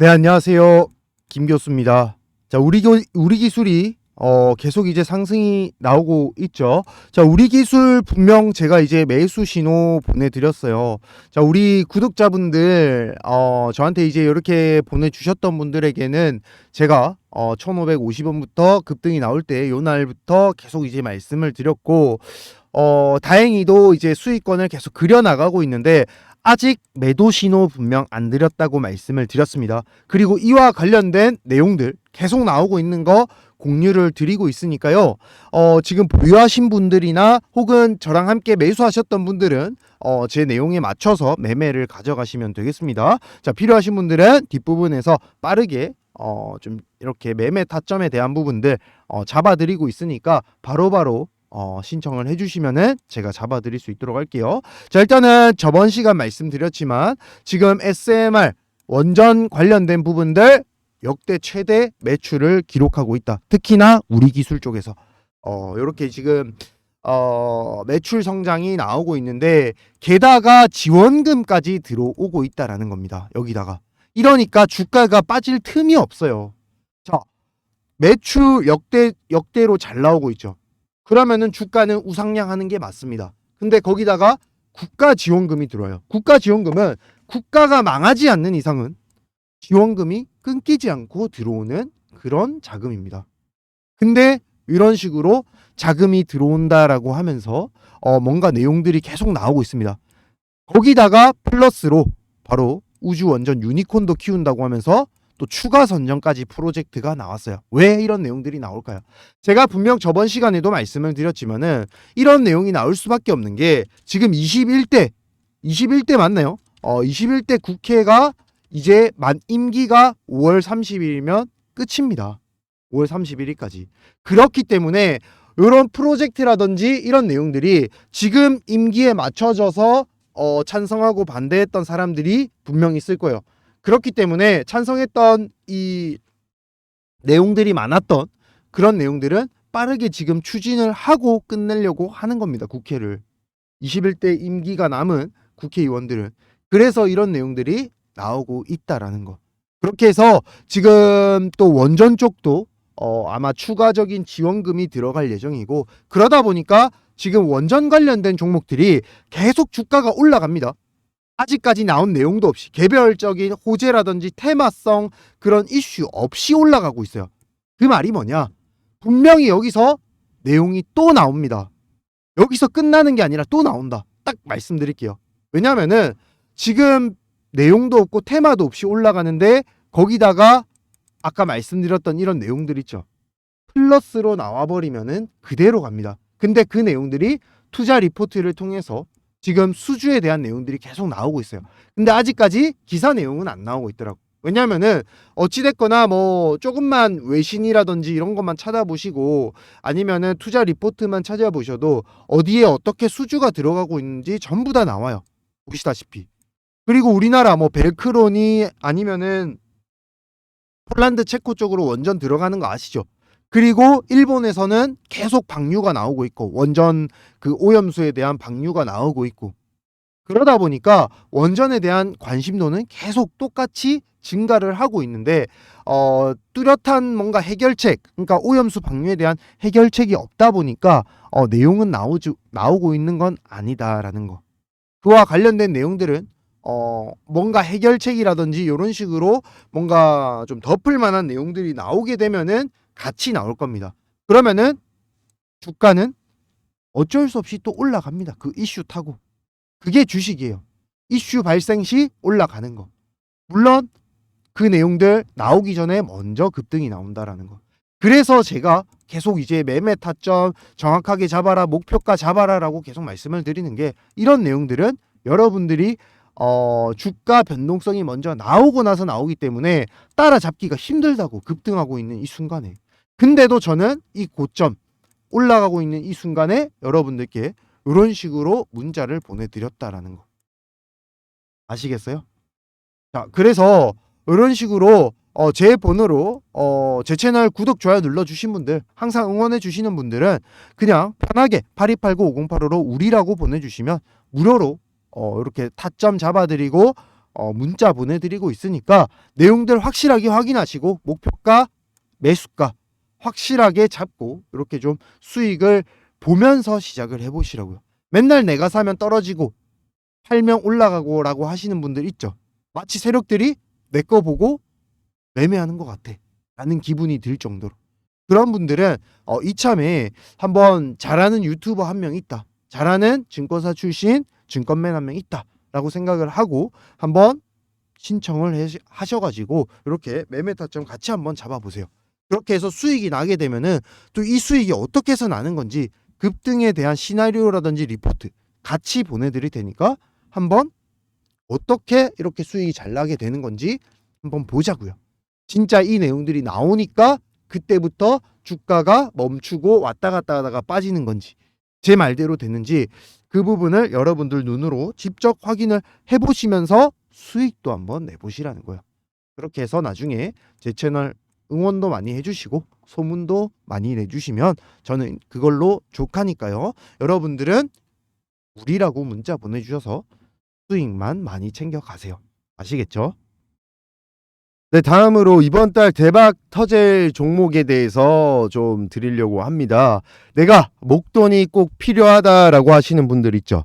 네, 안녕하세요. 김 교수입니다. 자, 우리 교, 우리 기술이 어, 계속 이제 상승이 나오고 있죠. 자, 우리 기술 분명 제가 이제 매수 신호 보내드렸어요. 자, 우리 구독자분들, 어, 저한테 이제 이렇게 보내주셨던 분들에게는 제가 어, 1550원부터 급등이 나올 때 요 날부터 계속 이제 말씀을 드렸고, 어, 다행히도 이제 수익권을 계속 그려나가고 있는데, 아직 매도 신호 분명 안 드렸다고 말씀을 드렸습니다. 그리고 이와 관련된 내용들 계속 나오고 있는 거 공유를 드리고 있으니까요. 어, 지금 보유하신 분들이나 혹은 저랑 함께 매수하셨던 분들은 어, 제 내용에 맞춰서 매매를 가져가시면 되겠습니다. 자, 필요하신 분들은 뒷부분에서 빠르게 어, 좀 이렇게 매매 타점에 대한 부분들 어, 잡아드리고 있으니까 바로바로 어, 신청을 해주시면은 제가 잡아드릴 수 있도록 할게요. 자, 일단은 저번 시간 말씀드렸지만 지금 SMR 원전 관련된 부분들 역대 최대 매출을 기록하고 있다. 특히나 우리 기술 쪽에서 어, 이렇게 지금 어, 매출 성장이 나오고 있는데 게다가 지원금까지 들어오고 있다라는 겁니다. 여기다가 이러니까 주가가 빠질 틈이 없어요. 자, 매출 역대 역대로 잘 나오고 있죠. 그러면은 주가는 우상향하는 게 맞습니다. 근데 거기다가 국가 지원금이 들어요. 국가 지원금은 국가가 망하지 않는 이상은 지원금이 끊기지 않고 들어오는 그런 자금입니다. 근데 이런 식으로 자금이 들어온다라고 하면서 어 뭔가 내용들이 계속 나오고 있습니다. 거기다가 플러스로 바로 우주 원전 유니콘도 키운다고 하면서 또 추가 선정까지 프로젝트가 나왔어요. 왜 이런 내용들이 나올까요? 제가 분명 저번 시간에도 말씀을 드렸지만은 이런 내용이 나올 수밖에 없는 게 지금 21대 21대 맞나요? 어 21대 국회가 이제 만 임기가 5월 30일이면 끝입니다. 5월 31일까지. 그렇기 때문에 이런 프로젝트라든지 이런 내용들이 지금 임기에 맞춰져서 어, 찬성하고 반대했던 사람들이 분명 있을 거예요. 그렇기 때문에 찬성했던 이 내용들이 많았던 그런 내용들은 빠르게 지금 추진을 하고 끝내려고 하는 겁니다. 국회를. 21대 임기가 남은 국회의원들은. 그래서 이런 내용들이 나오고 있다라는 거. 그렇게 해서 지금 또 원전 쪽도 어, 아마 추가적인 지원금이 들어갈 예정이고 그러다 보니까 지금 원전 관련된 종목들이 계속 주가가 올라갑니다. 아직까지 나온 내용도 없이 개별적인 호재라든지 테마성 그런 이슈 없이 올라가고 있어요. 그 말이 뭐냐? 분명히 여기서 내용이 또 나옵니다. 여기서 끝나는 게 아니라 또 나온다. 딱 말씀드릴게요. 왜냐하면은 지금 내용도 없고 테마도 없이 올라가는데 거기다가 아까 말씀드렸던 이런 내용들 있죠. 플러스로 나와버리면은 그대로 갑니다. 근데 그 내용들이 투자 리포트를 통해서 지금 수주에 대한 내용들이 계속 나오고 있어요. 근데 아직까지 기사 내용은 안 나오고 있더라고. 왜냐면은 어찌됐거나 뭐 조금만 외신이라든지 이런 것만 찾아보시고 아니면은 투자 리포트만 찾아보셔도 어디에 어떻게 수주가 들어가고 있는지 전부 다 나와요. 보시다시피. 그리고 우리나라 뭐 벨크론이 아니면은 폴란드 체코 쪽으로 원전 들어가는 거 아시죠? 그리고 일본에서는 계속 방류가 나오고 있고 원전 그 오염수에 대한 방류가 나오고 있고 그러다 보니까 원전에 대한 관심도는 계속 똑같이 증가를 하고 있는데 어 뚜렷한 뭔가 해결책 그러니까 오염수 방류에 대한 해결책이 없다 보니까 어 내용은 나오지 나오고 있는 건 아니다라는 거. 그와 관련된 내용들은 어 뭔가 해결책이라든지 이런 식으로 뭔가 좀 덮을 만한 내용들이 나오게 되면은 같이 나올 겁니다. 그러면은 주가는 어쩔 수 없이 또 올라갑니다. 그 이슈 타고. 그게 주식이에요. 이슈 발생 시 올라가는 거. 물론 그 내용들 나오기 전에 먼저 급등이 나온다라는 거. 그래서 제가 계속 이제 매매 타점 정확하게 잡아라, 목표가 잡아라라고 계속 말씀을 드리는 게 이런 내용들은 여러분들이 어, 주가 변동성이 먼저 나오고 나서 나오기 때문에 따라잡기가 힘들다고 급등하고 있는 이 순간에. 근데도 저는 이 고점 올라가고 있는 이 순간에 여러분들께 이런 식으로 문자를 보내드렸다라는 거. 아시겠어요? 자, 그래서 이런 식으로 어, 제 번호로 어, 제 채널 구독, 좋아요 눌러주신 분들, 항상 응원해 주시는 분들은 그냥 편하게 8289-5085로 우리라고 보내주시면 무료로 어, 이렇게 타점 잡아드리고 어, 문자 보내드리고 있으니까 내용들 확실하게 확인하시고 목표가 매수가 확실하게 잡고 이렇게 좀 수익을 보면서 시작을 해보시라고요. 맨날 내가 사면 떨어지고 팔면 올라가고 라고 하시는 분들 있죠. 마치 세력들이 내 거 보고 매매하는 것 같아. 라는 기분이 들 정도로. 그런 분들은 어, 이참에 한번 잘하는 유튜버 한 명 있다. 잘하는 증권사 출신 증권맨 한 명 있다. 라고 생각을 하고 한번 신청을 해- 하셔가지고 이렇게 매매 타점 같이 한번 잡아보세요. 그렇게 해서 수익이 나게 되면은 또 이 수익이 어떻게 해서 나는 건지 급등에 대한 시나리오라든지 리포트 같이 보내드릴 테니까 한번 어떻게 이렇게 수익이 잘 나게 되는 건지 한번 보자고요. 진짜 이 내용들이 나오니까 그때부터 주가가 멈추고 왔다 갔다 하다가 빠지는 건지 제 말대로 됐는지 그 부분을 여러분들 눈으로 직접 확인을 해보시면서 수익도 한번 내보시라는 거예요. 그렇게 해서 나중에 제 채널 응원도 많이 해주시고 소문도 많이 내주시면 저는 그걸로 족하니까요. 여러분들은 우리라고 문자 보내주셔서 수익만 많이 챙겨가세요. 아시겠죠? 네, 다음으로 이번 달 대박 터질 종목에 대해서 좀 드리려고 합니다. 내가 목돈이 꼭 필요하다라고 하시는 분들 있죠.